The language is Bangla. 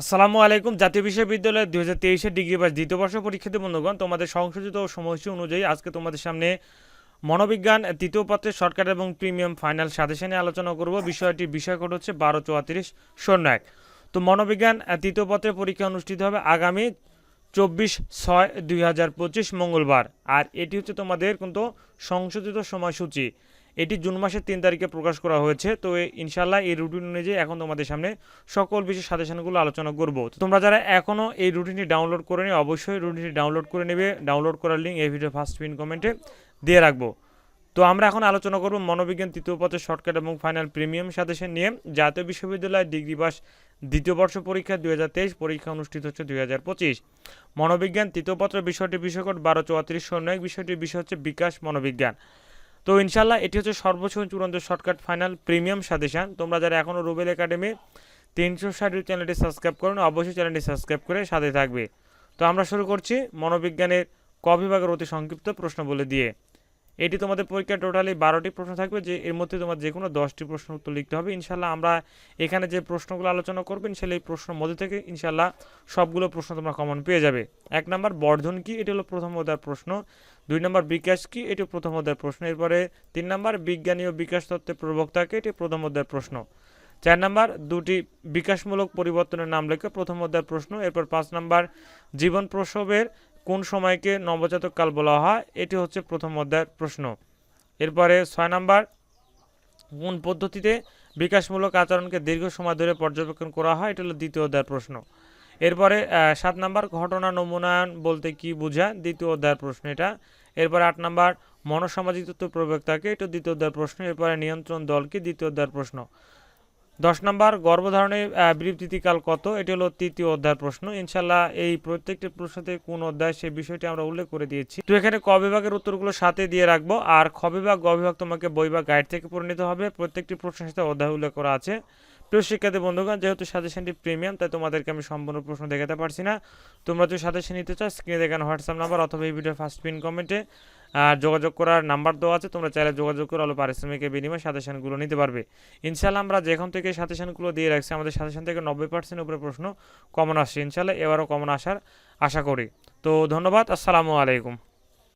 আসসালামু আলাইকুম। জাতীয় বিশ্ববিদ্যালয়ের দুই হাজার তেইশের ডিগ্রি পাস দ্বিতীয় বর্ষ পরীক্ষার্থী বন্ধুগণ, তোমাদের সংশোধিত সময়সূচি অনুযায়ী আজকে তোমাদের সামনে মনোবিজ্ঞান, তৃতীয় পত্রের শর্টকাট এবং প্রিমিয়াম ফাইনাল সাজেশনে আলোচনা করব। বিষয়টির বিষয় কোড হচ্ছে বারো চুয়াত্রিশ শূন্য এক। তো মনোবিজ্ঞান, তৃতীয় পত্রের পরীক্ষা অনুষ্ঠিত হবে আগামী চব্বিশ ছয় দুই মঙ্গলবার। আর এটি হচ্ছে তোমাদের কিন্তু সংশোধিত সময়সূচি। এটি জুন মাসের তিন তারিখে প্রকাশ করা হয়েছে। তো ইনশাল্লাহ এই রুটিন অনুযায়ী এখন তোমাদের সামনে সকল বিষয় সাজেশনগুলো আলোচনা করব। তো তোমরা যারা এখনও এই রুটিনটি ডাউনলোড করে নি অবশ্যই রুটিনটি ডাউনলোড করে নেবে। ডাউনলোড করার লিঙ্ক এই ভিডিও ফার্স্ট পিন কমেন্টে দিয়ে রাখব। তো আমরা এখন আলোচনা করব মনোবিজ্ঞান তৃতীয় পথের শর্টকাট এবং ফাইনাল প্রিমিয়াম সাজেশন নিয়ে। জাতীয় বিশ্ববিদ্যালয় ডিগ্রি পাস দ্বিতীয় বর্ষ পরীক্ষা দুই হাজার তেইশ, পরীক্ষা অনুষ্ঠিত হচ্ছে দুই হাজার পঁচিশ। মনোবিজ্ঞান তৃতীয় পত্র বিষয়টির বিষয়কোড বারো চুয়াত্রিশ শূন্য এক বিষয়টির বিষয় হচ্ছে বিকাশ মনোবিজ্ঞান। তো ইনশাল্লাহ এটি হচ্ছে সর্বোচ্চ চূড়ান্ত শর্টকাট ফাইনাল প্রিমিয়াম সাজেশান। তোমরা যারা এখনও রুবেল একাডেমি তিনশো ষাটের চ্যানেলটি সাবস্ক্রাইব করুন, অবশ্যই চ্যানেলটি সাবস্ক্রাইব করে সাথে থাকবে। তো আমরা শুরু করছি মনোবিজ্ঞানের কবিভাগের বিভাগের অতি সংক্ষিপ্ত প্রশ্ন বলে দিয়ে। এটি তোমাদের পরীক্ষা টোটালি বারোটি প্রশ্ন থাকবে যে এর মধ্যে তোমার যে কোনো দশটি প্রশ্ন উত্তর লিখতে হবে। ইনশাল্লাহ আমরা এখানে যে প্রশ্নগুলো আলোচনা করব ইনশাল্লাহ এই প্রশ্নের মধ্যে থেকে ইনশাল্লাহ সবগুলো প্রশ্ন তোমরা কমন পেয়ে যাবে। এক নম্বর, বর্ধন কি? এটি হলো প্রথম অধ্যায়ের প্রশ্ন। দুই নম্বর, বিকাশ কি? এটি প্রথম অধ্যায়ের প্রশ্ন। এরপরে তিন নম্বর, বিজ্ঞানী ও বিকাশ তত্ত্বের প্রবক্তাকে এটি প্রথম অধ্যায়ের প্রশ্ন। চার নম্বর, দুটি বিকাশমূলক পরিবর্তনের নাম লেখে, প্রথম অধ্যায়ের প্রশ্ন। এরপর পাঁচ নম্বর, জীবন প্রসবের কোন সময়কে নবজাতক কাল বলা হয়, এটি হচ্ছে প্রথম অধ্যায়ের প্রশ্ন। এরপরে ছয় নম্বর, কোন পদ্ধতিতে বিকাশমূলক আচরণকে দীর্ঘ সময় ধরে পর্যবেক্ষণ করা হয়, এটা হলো দ্বিতীয় অধ্যায়ের প্রশ্ন। এরপরে সাত নম্বর, ঘটনা নমুনায়ন বলতে কি বোঝায়, দ্বিতীয় অধ্যায়ের প্রশ্ন এটা। এরপরে আট নম্বর, মনসামাজিক তত্ত্ব প্রবক্তাকে, এটা দ্বিতীয় অধ্যায়ের প্রশ্ন। এরপরে নিয়ন্ত্রণ দলকে, দ্বিতীয় অধ্যায়ের প্রশ্ন। দশ নম্বর গর্ভধারণের আহ, বিরতিকাল কত? এটি হলো তৃতীয় অধ্যায়ের প্রশ্ন। ইনশাল্লাহ এই প্রত্যেকটি প্রশ্নতে কোন অধ্যায় সেই বিষয়টি আমরা উল্লেখ করে দিয়েছি। তো এখানে ক বিভাগের উত্তরগুলো সাথে দিয়ে রাখব। আর খ বিভাগ গ বিভাগ তোমাকে বই বা গাইড থেকে পড়ে নিতে হবে। প্রত্যেকটি প্রশ্নের সাথে অধ্যায় উল্লেখ করা আছে। প্রিয় শিক্ষার্থী বন্ধুগণ যেহেতু সাজেশনটি প্রিমিয়াম তাই তোমাদেরকে আমি সম্পূর্ণ প্রশ্ন দেখাতে পারছি না। তোমরা যদি সাজেশন নিতে চাও স্ক্রিনে দেখানো হোয়াটসঅ্যাপ নাম্বার অথবা এই ভিডিও ফার্স্ট পিন কমেন্টে যোগাযোগ করার নাম্বার দেওয়া আছে, তোমরা চাইলে যোগাযোগ করে অল্প পারিশ্রমিকের বিনিময়ে সাজেশনগুলো নিতে পারবে। ইনশাল্লাহ আমরা যেখান থেকে সাজেশনগুলো দিয়ে রাখছি, আমাদের সাজেশন থেকে নব্বই পার্সেন্ট উপরে প্রশ্ন কমন আসছে। ইনশাল্লাহ এবারও কমন আসার আশা করি। তো ধন্যবাদ, আসসালামু আলাইকুম।